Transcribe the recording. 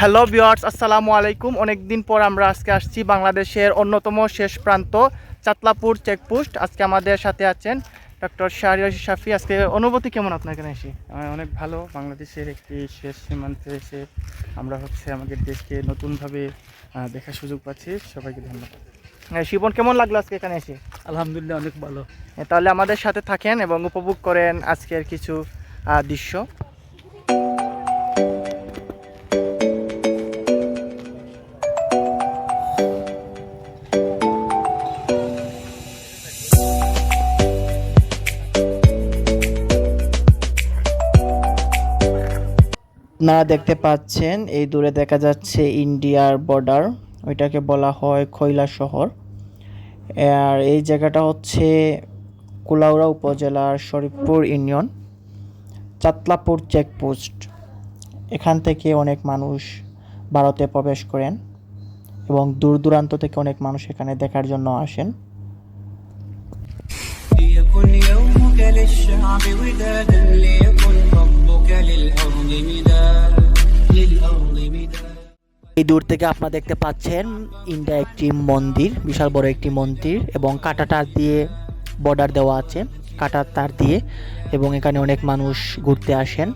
Hello বিয়ার্স আসসালামু আলাইকুম। অনেক দিন পর আমরা আজকে আসছি বাংলাদেশের অন্যতম শেষ প্রান্ত চাতলাপুর চেকপোস্ট আজকে আমাদের সাথে আছেন ডক্টর শাহরিয়ার শাফি। আজকে অনুভূতি কেমন আপনার এখানে এসে? আমার অনেক ভালো। বাংলাদেশের একটি শেষ সীমান্তে এসে আমরা হচ্ছে আমাদের দেশকে নতুনভাবে দেখার সুযোগ পাচ্ছি। সবাইকে ধন্যবাদ। হ্যাঁ, শিবন কেমন লাগল আজকে এখানে এসে? আলহামদুলিল্লাহ অনেক ভালো। হ্যাঁ, তাহলে আমাদের সাথে থাকেন এবং উপভোগ করেন আজকের কিছু দৃশ্য। না দেখতে পাচ্ছেন এই দূরে দেখা যাচ্ছে ইন্ডিয়ার বর্ডার ওইটাকে বলা হয় খৈলা শহর আর এই জায়গাটা হচ্ছে কুলাউড়া উপজেলার শরীফপুর ইউনিয়ন চাতলাপুর চেকপোস্ট এখান থেকে অনেক মানুষ ভারতে প্রবেশ করেন এবং দূর দূরান্ত থেকে অনেক মানুষ এখানে দেখার জন্য আসেন ليكن يومك للشعب ودادا ليكن ربك للأرض এই দূর থেকে আপনারা দেখতে পাচ্ছেন, ইন্ডিয়া একটি মন্দির, বিশাল বড় একটি মন্দির এবং কাটাটা দিয়ে বর্ডার দেওয়া আছে, কাটা তার দিয়ে এবং এখানে অনেক মানুষ ঘুরতে আসেন।